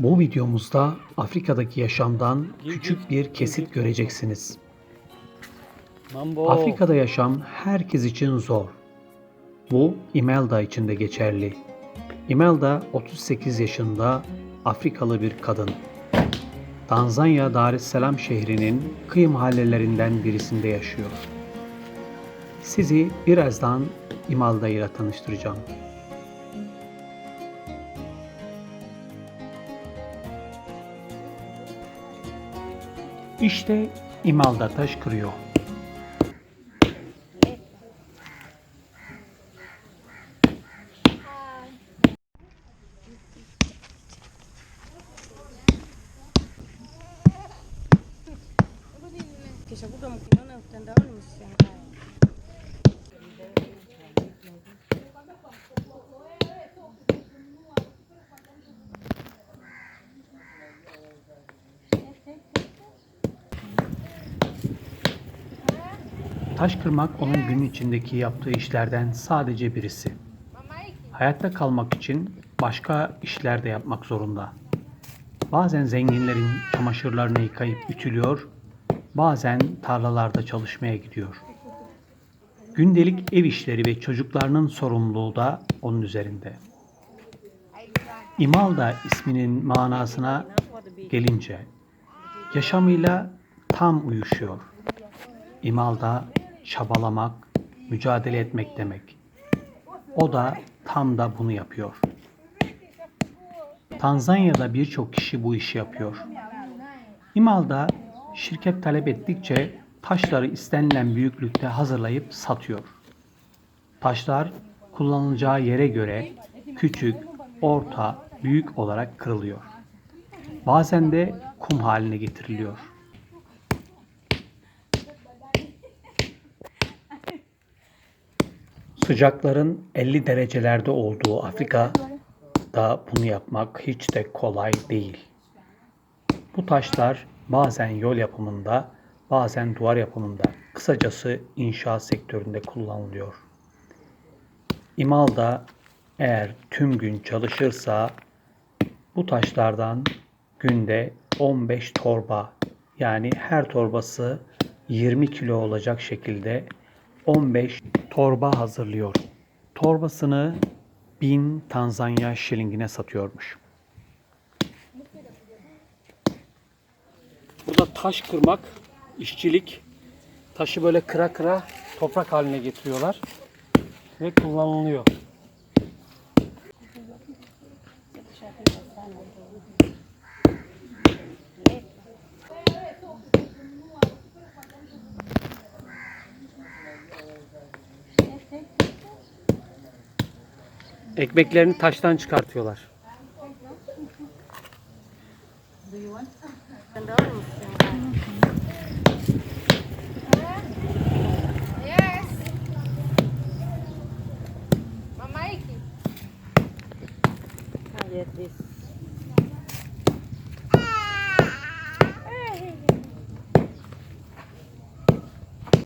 Bu videomuzda Afrika'daki yaşamdan küçük bir kesit göreceksiniz. Afrika'da yaşam herkes için zor. Bu Imelda için de geçerli. Imelda 38 yaşında Afrikalı bir kadın. Tanzanya Dar es Salaam şehrinin kıyı mahallelerinden birisinde yaşıyor. Sizi birazdan Imelda ile tanıştıracağım. İşte Imelda taş kırıyor. Taş kırmak onun gün içindeki yaptığı işlerden sadece birisi. Hayatta kalmak için başka işler de yapmak zorunda. Bazen zenginlerin çamaşırlarını yıkayıp ütülüyor, bazen tarlalarda çalışmaya gidiyor. Gündelik ev işleri ve çocuklarının sorumluluğu da onun üzerinde. İmalda isminin manasına gelince yaşamıyla tam uyuşuyor. İmalda çabalamak, mücadele etmek demek. O da tam da bunu yapıyor. Tanzanya'da birçok kişi bu işi yapıyor. İmalda şirket talep ettikçe taşları istenilen büyüklükte hazırlayıp satıyor. Taşlar kullanılacağı yere göre küçük, orta, büyük olarak kırılıyor. Bazen de kum haline getiriliyor. Sıcakların 50 derecelerde olduğu Afrika'da bunu yapmak hiç de kolay değil. Bu taşlar bazen yol yapımında, bazen duvar yapımında, kısacası inşaat sektöründe kullanılıyor. İmalda eğer tüm gün çalışırsa bu taşlardan günde 15 torba yani her torbası 20 kilo olacak şekilde 15 torba hazırlıyor. Torbasını 1000 Tanzanya şilingine satıyormuş. Burada taş kırmak, işçilik. Taşı böyle kıra kıra toprak haline getiriyorlar ve kullanılıyor. Ekmeklerini taştan çıkartıyorlar.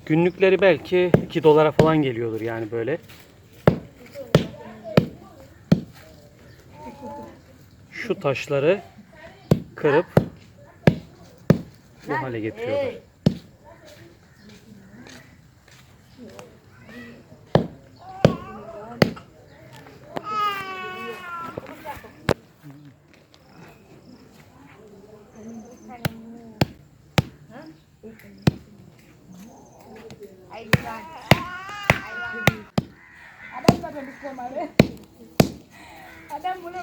Günlükleri belki 2 dolara falan geliyordur yani böyle. Şu taşları kırıp bu hale getiriyorlar.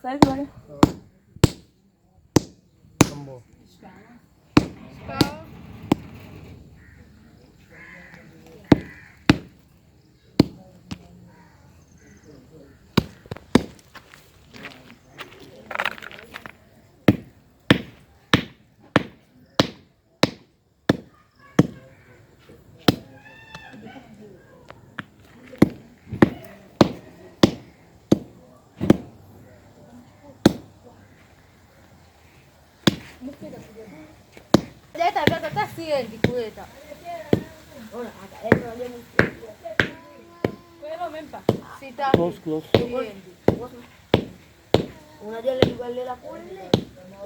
sai Tá bom. Escala. Escala. Leta, leta, tá ciente, cueta. Ora, leta, leta. Pero, mempa. Si tá. Close, close. Una yo le igual le la cuelga,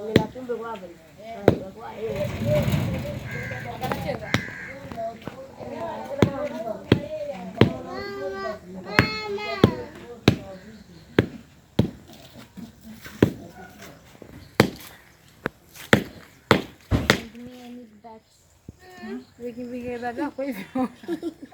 le la tumbe guapa. Acá la. foi viu.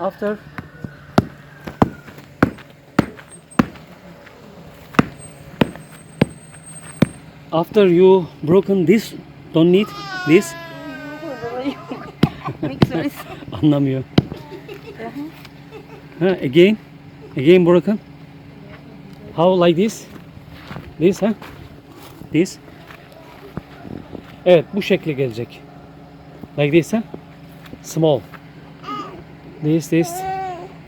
After. After you broken this don't need this. Anlamıyor. ha, again again broken. How like this? This ha? This. Evet bu şekle gelecek. Like this ha? Small this this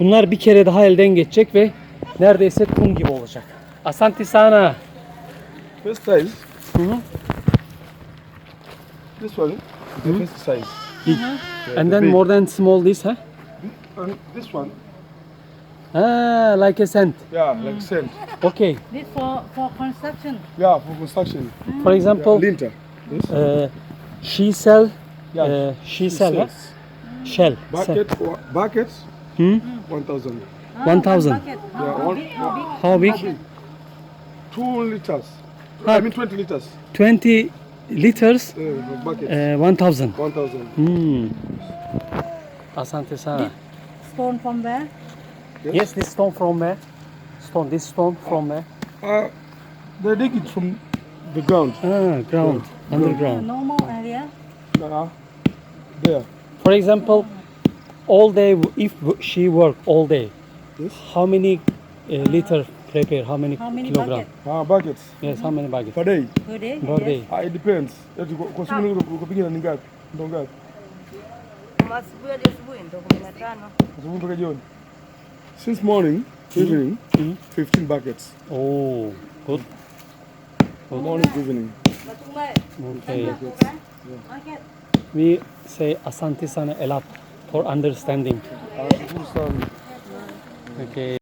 bunlar bir kere daha elden geçecek ve neredeyse kum gibi olacak Asante sana First size, Hı hı. this one, the first size. Yeah, and the then big. more than small this ha And this one, ah like a cent yeah, like sand. okay This for for construction. Yeah, for construction. for Yeah, example linter. Yes. uh, she sell Yeah. uh, she sell ha? Six. Shell. Bucket, wa- buckets, Hmm? one thousand. One thousand. Yeah, one, how big two liters. Ha. I mean twenty liters. 20 liters Uh, bucket, uh, 1000 one thousand. hmm asante sana Stone from where? yes this stone from where stone this stone from where Uh, they dig it from the ground. ah ground underground Normal area. Uh, there. For example, all day if she work all day, Yes. how many uh, liter prepare? How many, How many kilogram? bucket? Ah, buckets Yes, how many bucket per day. Per day. per day? Ah, it depends. Eti kwa- kwa siku niko kupiga ni ngapi? Ndo ngapi? Asubuhi hadi asubuhi ndo 15. Asubuhi mpaka jioni. Since morning to evening, Mhm. 15 buckets. Oh, good. Morning to evening. Okay. We say asante sana a lot for understanding. Okay.